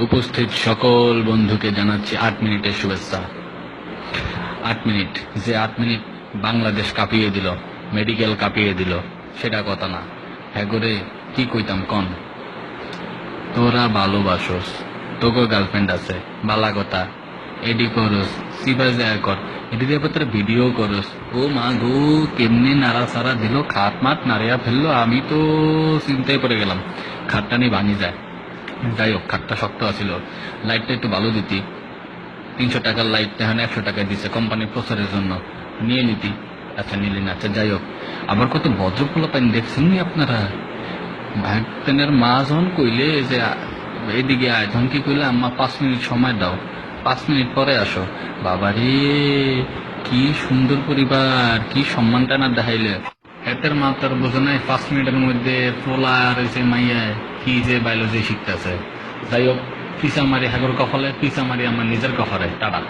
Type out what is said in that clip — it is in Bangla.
উপস্থিত সকল বন্ধুকে জানাচ্ছি আট মিনিটের শুভেচ্ছা। আট মিনিট, যে আট মিনিট বাংলাদেশ কাঁপিয়ে দিল, মেডিকেল কাঁপিয়ে দিল, সেটা কথা না। হ্যাঁ কি কইতাম কন? তোরা ভালোবাসোস, তোকে গার্লফ্রেন্ড আছে, বালা কথা। এডি করস সিবা যায় কর। এডি দিয়ে তোর ভিডিও করস। ও মা গো, কেমনে নাড়া সারা দিল, খাট মাট নাড়িয়া ফেলল, আমি তো চিন্তায় পড়ে গেলাম। খাটটা নিয়ে ভাঙি যায়। যাই হোক খাটটা শক্ত আছিল। লাইটটা একটু ভালো দিতি। তিনশো টাকার লাইট এখন একশো টাকা দিছে কোম্পানির প্রচারের জন্য। নিয়ে নিতি। আচ্ছা নিলি না আচ্ছা যাই হোক। আবার কত ভদ্রফলা পাইন দেখছেন নি আপনারা? ভাগতেনের মা যখন কইলে যে আ, এইদিকে আয় তখন কি কইলে আম্মা পাঁচ মিনিট সময় দাও। পাঁচ মিনিট পরে আসো। বাবারে কি সুন্দর পরিবার কি সম্মানটা না দেখাইলে। এতের মা তার বোঝে নাই পাঁচ মিনিটের মধ্যে পোলা আর যে মাইয়া। কি যে বায়োলজি শিখতেছে যাই হোক পিসা মারি হাগর কফলে পিসা মারি আমার নিজের কফলে টাটা।